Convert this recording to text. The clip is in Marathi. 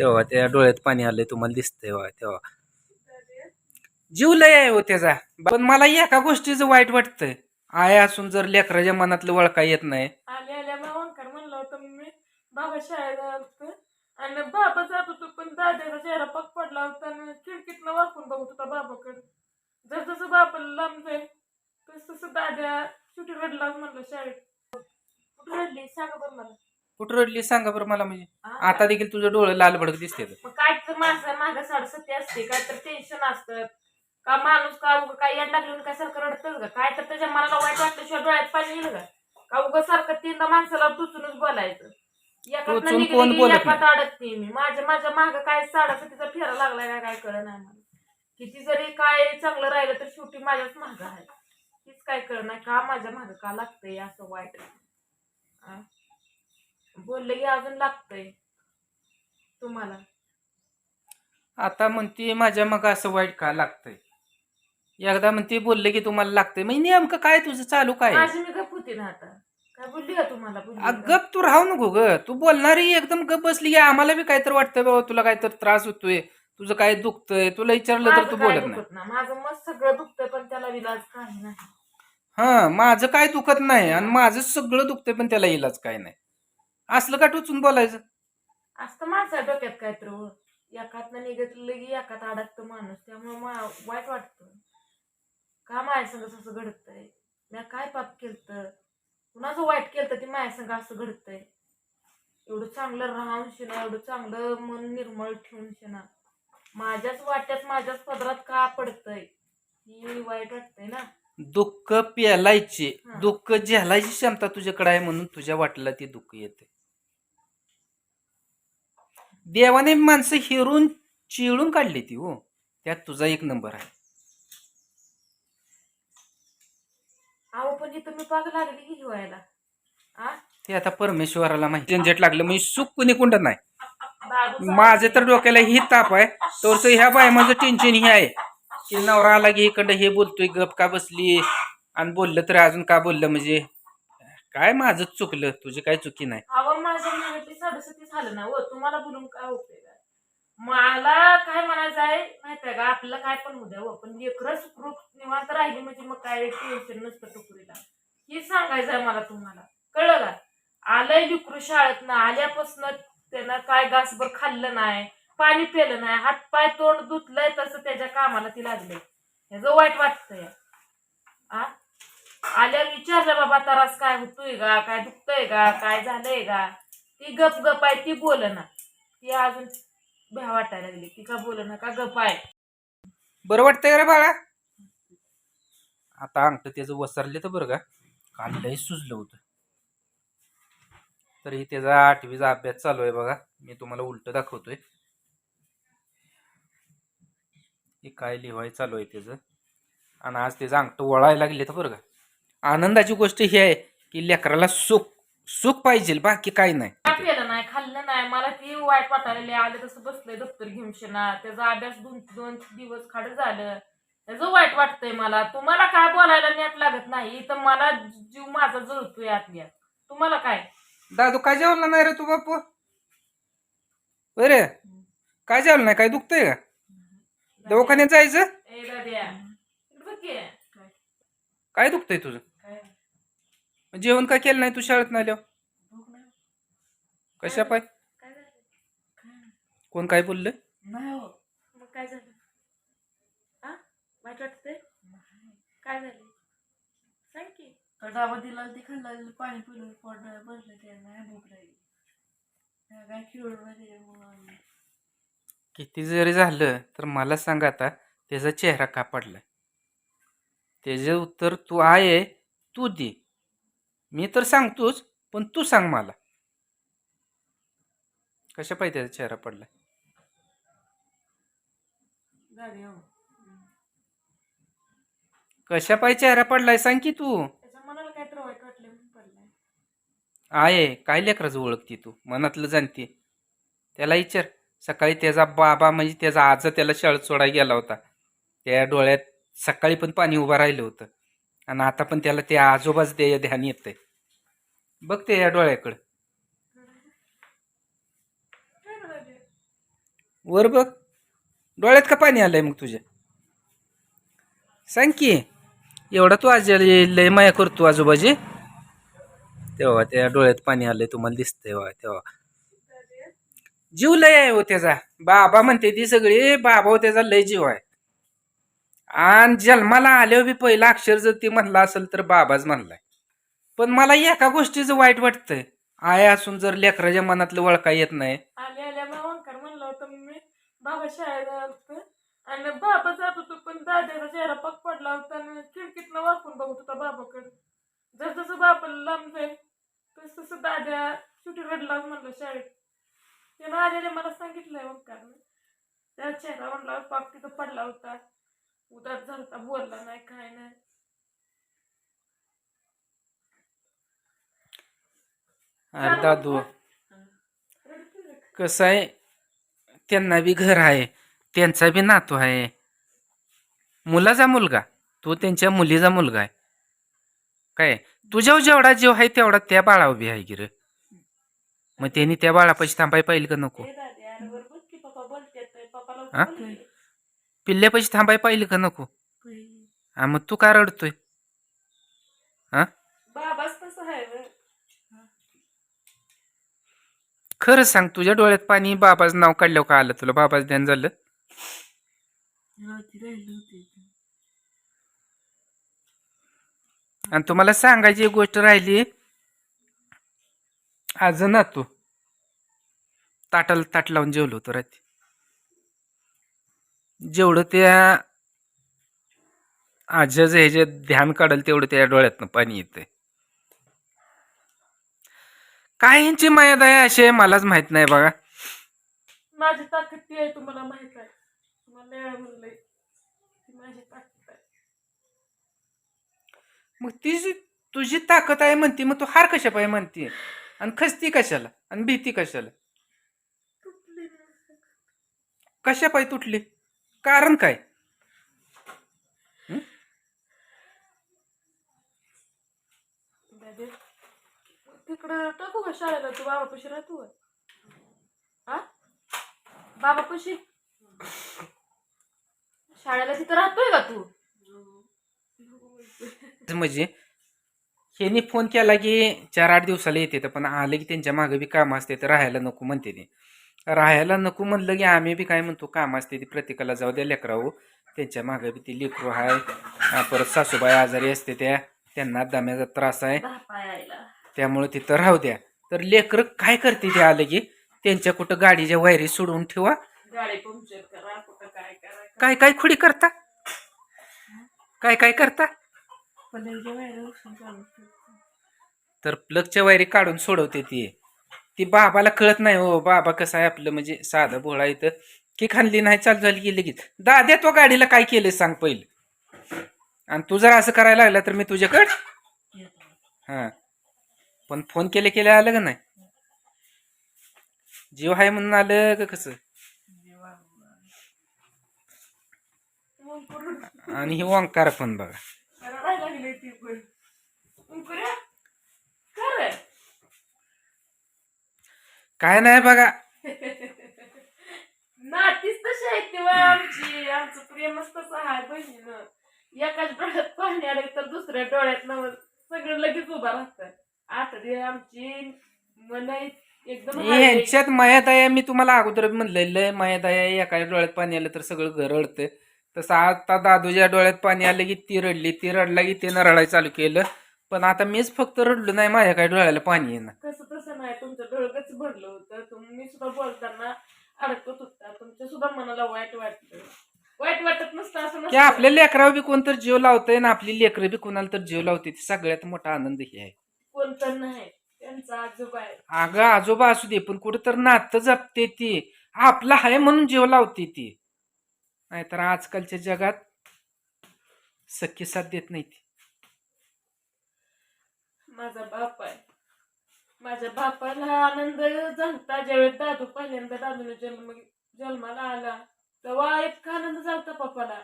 तेव्हा त्या डोळ्यात पाणी आलंय तुम्हाला दिसतंय बघा तेव्हा. जीव लय आहे हो त्याचा. पण मला एका गोष्टीचं वाईट वाटतंय. आय असून जर लेकराच्या मनातलं वळखा येत नाही. आले आल्या भावांकर म्हणलं होतं मी. बाबा शाळेत होतं आणि बाबा जात होतो पण दादाचा चेहरा पक पडला होता आणि खिडकीतनं वाकून बघत होता बाबाकडे. जस जसं बाबाला लांब जाईल तस तसं दाद्या सुटी रडला म्हणलं शाळेत. कुठं रडली? सांगा बरं मला. कुठं रडली सांगा बरं मला म्हणजे? आता देखील तुझं डोळं लाल भडक दिसते मग काय तर माणसं मागं साडेसत्ती असते काय तर टेन्शन असतं. का माणूस का उगं काय याड लागलं काय सारखं रडतच का काय तर त्याच्या मनाला वाईट वाटल्याशिवाय डोळ्यात पाणी येईल का का उगं सारखं तीनदा माणसाला टुचूनच बोलायचं? एकात टोचून कोण बोलत एकात अडकते मी. माझ्या माझ्या माग काय साडेसत्तीचा फेरा लागलाय काय काय कळ नाही मला. किती जरी काय चांगलं राहिलं तर शेवटी माझ्याच माग आहे. तीच काय कळ नाही का माझ्या माग का लागतंय असं वाईट आ? बोललं की अजून लागतंय. तुम्हाला? आता म्हणते माझ्या मग असं वाईट का लागतंय? एकदा म्हणते बोलले की तुम्हाला लागतंय. म्हणजे नेमकं काय तुझं चालू काय? आहे? माझी मी गप होती ना आता. काय बोलली का तुम्हाला? बोलली आ, का? गप. तू राहू नको ग. तू बोलणारी एकदम गप बसली की आम्हाला बी काहीतरी वाटतंय बाबा तुला काहीतरी त्रास होतोय. तुझं काय दुखतंय? तुला विचारलं तर माझं तू काय बोलत नाही. दुखत माझं मस्त सगळं दुखतंय पण त्याला विलाज काही नाही. हा माझं काय दुखत नाही. आणि माझं सगळं दुखतंय पण त्याला इलाज काय नाही. असलं का टोचून बोलायचं? असतं माणसा डोक्यात काय तर हो. एकात निघतलं की एकात अडकतं माणूस त्यामुळे मा- वाईट वाटतं. का माझ्या संग असं घडतंय? मी काय पाप केलं कुणाचं वाईट केलं ते माझ्या संग असं घडतंय? एवढं चांगलं राहून शिना एवढं चांगलं मन निर्मळ ठेवून शिना. माझ्याच वाट्यात माझ्याच पदरात का पडतंय? ही वाईट वाटतंय ना. दुःख पेलायची हा. दुःख झेलायची क्षमता तुझ्याकडे आहे म्हणून तुझ्या वाटला ते दुःख येते. देवाने माणसं हिरून चिळून काढली ती हो. त्यात तुझा एक नंबर आहे. अहो पण इथं मी पाग लागली की हिवायला आ? ते आता परमेश्वराला माहिती. झंझट लागलं म्हणजे सुख कुणी कुंड नाही. माझे तर डोक्याला ही ताप आहे. तर ह्या बाय माझं टेन्शन हे आहे. की नवरा आला की इकडं हे बोलतोय गप का बसली? आणि बोललं तर अजून का बोललं म्हणजे? काय माझं चुकलं? तुझी काय चुकी नाही? अहो माझ्या मुलाची सदस्यती झालं ना हो तुम्हाला बोलून काय उपयोग आहे? मला काय म्हणायचं आहे माहितीये का? आपल्याला काय पण होऊ द्या हो पण लेकरं सुखरूप निवांत राहिली म्हणजे मग काय टेन्शन नसतं टुकडीला हे सांगायचं आहे मला तुम्हाला. कळलं का? आलंय लिकरू शाळेत ना आल्यापासून त्यानं काय घासभर खाल्लं नाही पाणी पेलं नाही. हात पाय तोंड धुतलंय तसं त्याच्या कामाला ती लागले. ह्याचं वाईट वाटतंय. आ? आल्या विचारलं बाबा तरास काय होतोय का? काय दुखतंय का? काय झालंय का? ती गप गप आहे ती बोल ना ती अजून भ्या वाटायला लागली. ती का बोल ना का गप आहे. बरं वाटतंय रे बाळा. आता अंगठ त्याचं वसरले तर बरं का. काल लय सुजलं होतं. तरी त्याचा आठवीचा अभ्यास चालू आहे बघा. मी तुम्हाला उलट दाखवतोय. हे काय लिहाय चालू आहे त्याचं. आणि आज त्याचं अंगठ वळायला लागले तर बरं का. आनंदाची गोष्ट ही आहे की लेकराला सुख सुख पाहिजे बाकी काही नाही. काय केलं नाही खाल्लं नाही मला ती वाईट वाटायला. आलं तसं बसलंय दप्तर घेऊन शेना त्याचा अभ्यास दोन दोन दिवस खाड झालं. त्याचं वाईट वाटतंय मला. तुम्हाला काय बोलायला नेट लागत नाही? तर मला जीव माझा जळतोय आतल्या. तुम्हाला काय? दादू काय जेवला नाही रे तू बापू बरे काय जेवलं नाही? काय दुखतंय का? दवाखान्यात जायचं? ए दाद्या. इकडं बघ की. काय दुखतंय तुझं? जेवण काय केलं नाही तू शाळेत नाही. आल्यावर कशा पाय? काय झालं. कोण काय बोललं? नाही हो. मग काय झालं? हा? वाईट वाटतंय? काय झालं? सांग की. दिला ते खाल्ला पाणी पिलं पोट भरलं ते नाही भूक लागली. काय खेळून मध्ये किती जरी झालं तर मला सांग आता त्याचा चेहरा का पडलाय? त्याचे उत्तर तू आहे तू दे. मी तर सांगतोच पण तू सांग मला. कशा पाहिजे त्याचा चेहरा हो कशा पाय चेहरा पडलाय सांग की तू. आहे काय लेकराचं ओळखती तू? मनातलं जाणते. त्याला विचार. सकाळी त्याचा बाबा म्हणजे त्याचा आजा त्याला शाळेत सोडायला गेला होता. त्या डोळ्यात सकाळी पण पाणी उभं राहिलं होतं. आणि आता पण त्याला ते आजोबाच ते ध्यान येतंय. बघ ते या डोळ्याकडं. वर बघ. डोळ्यात का पाणी आलंय मग तुझ्या? सांग की. एवढा तू आज लय माया करतो आजोबाजी. तेव्हा त्या डोळ्यात पाणी आलंय तुम्हाला दिसतंय बघा तेव्हा. जीव लय आहे हो त्याचा. बाबा म्हणते ती सगळी बाबा हो त्याचा लय जीव आहे. आणि जन्माला आल्यावर बी पहिलं अक्षर जर ती म्हणला असेल तर बाबाच म्हणलाय. पण मला एका गोष्टीचं वाईट वाटतंय. आय असून जर लेकराच्या मनातलं वळका येत नाही. आले आल्या मग ओंकार म्हणलं होतं मी बाबा शाळेत होतं. आणि बाबा जात होतो पण दादाचा चेहरा पक पडला होता आणि खिडकीतनं वाकून बघत होता बाबाकडे. जस जसं बाबाला लांब जाईल तस तसं दाद्या शेवटी रडला म्हणलं शाळेत. त्यानं आलेले मला सांगितलंय ओंकारनं त्या चेहरा म्हणला पाक तिथं पडला होता. उदास झाला होता, बोलला नाही काय नाही. अरे दादू कसं आहे? त्यांना बी घर आहे त्यांचा बी नातू आहे. मुलाचा मुलगा तो त्यांच्या मुलीचा मुलगा आहे. काय? तुझ्यावर जेवढा जीव आहे तेवढा त्या बाळावर बी आहे की रे. मग त्यांनी त्या बाळापाशी थांबाय पाहिजे का नको? हा? पिल्ल्यापाशी थांबाय पाहिजे का नको? हा मग तू का रडतोय? हा? बाबाच तसं आहे बरं. खरं सांग तुझ्या डोळ्यात पाणी बाबाचं नाव काढल्यावर का आलं तुला? बाबाचं ध्यान झालं? आणि तुम्हाला सांगायची एक गोष्ट राहिली. आज ना तू ताटाला ताट लावून जेवलो होतो रात्री. जेवढं त्या आजच ह्याच्यात ध्यान काढल तेवढं त्या डोळ्यातनं पाणी येतंय. काय यांची माया दया अशी आहे मलाच माहीत नाही बघा. माझी ताकद ती आहे तुम्हाला माहीत आहे. तुम्हाला वेळा म्हणलंय ती माझी ताकद आहे. मग ती जी तुझी ताकद आहे म्हणती मग तू हार कशा पाय म्हणती? आणि खसती कशाला? आणि भीती कशाला. कशा पाय तुटली? कारण काय? तिकडं टाकू का शाळेला? तू बाबापाशी राहतो हा? बाबापाशी? शाळेला तिथं राहतोय का तू? म्हणजे ह्यांनी फोन केला की चार आठ दिवसाला येते पण आले की त्यांच्या मागे बी काम असते तर राहायला नको म्हणते ते. राहायला नको म्हणलं की आम्ही बी काय म्हणतो काम असते ती प्रत्येकाला जाऊ द्या लेकरावं. त्यांच्या मागे बी ती लेकरू आहे परत सासूबाई आजारी असते त्या त्यांना दम्याचा त्रास आहे. त्यामुळे तिथं राहू द्या. तर लेकरं काय करते ते आलं की त्यांच्या कुठं गाडीच्या वायरी सोडून ठेवा. काय करा. काय खुडी करता? काय काय करता. तर प्लगच्या वायरी काढून सोडवते ती. ती बाबाला कळत नाही हो बाबा कसं आहे आपलं म्हणजे साधं भोळा इथं. की खाल्ली नाही चालू झाली की लगेच. दाद्या तो गाडीला काय केलं सांग पहिलं. आणि तू जर असं करायला लागला तर मी तुझ्याकडं हां. पण फोन केले केले आलं का नाही? जीव आहे म्हणून आलं का कसं? आणि ही ओंकार पण बघा रडायला लागली ती पण अंकुऱ्या, का रे? काय नाही बघा. नातीच तशी आहे तेव्हा आमची. आमचं प्रेमच तसं आहे बहिणीनं. एकाच डोळ्यात पाणी आलं तर दुसऱ्या डोळ्यात न सगळं लगेच उभा राहतं. आता ते आमची मन एकदम हळवी. ह्यांच्यात मायादया मी तुम्हाला अगोदर म्हणलेलं मायादया एका डोळ्यात पाणी आलं तर सगळं घर रडतं तसं आता दादूच्या डोळ्यात पाणी आलं की ती रडली ती रडला की तिनं रडायला चालू केलं. पण आता मीच फक्त रडलो नाही माझ्या काय डोळ्याला पाणी येणं तसं तसं नाही तुमचं डोळगच भरलं होतं. तुम्ही सुद्धा बोलताना अडकत होता. तुमच्या सुद्धा मनाला वाईट वाटलं वाईट वाटत नसतं असं की नसतं. आपल्या लेकरावर बी कोणतर जीव लावतंय ना आपली लेकरं बी कोणाला तर जीव लावते सगळ्यात मोठा आनंद हे आहे. कोणतं नाही. त्यांचा आजोबा आहे. अगं आजोबा असू दे पण कुठं तर नातं जपते ती. आपला आहे म्हणून जीव लावते ती. नाहीतर आजकालच्या जगात सख्य साथ देत नाही ती. माझा बाप आहे. माझ्या बापाला आनंद झालता. ज्यावेळेस दादू पहिल्यांदा दादूने जन्म जन्माला आला तेव्हा इतका आनंद झालता पप्पाला.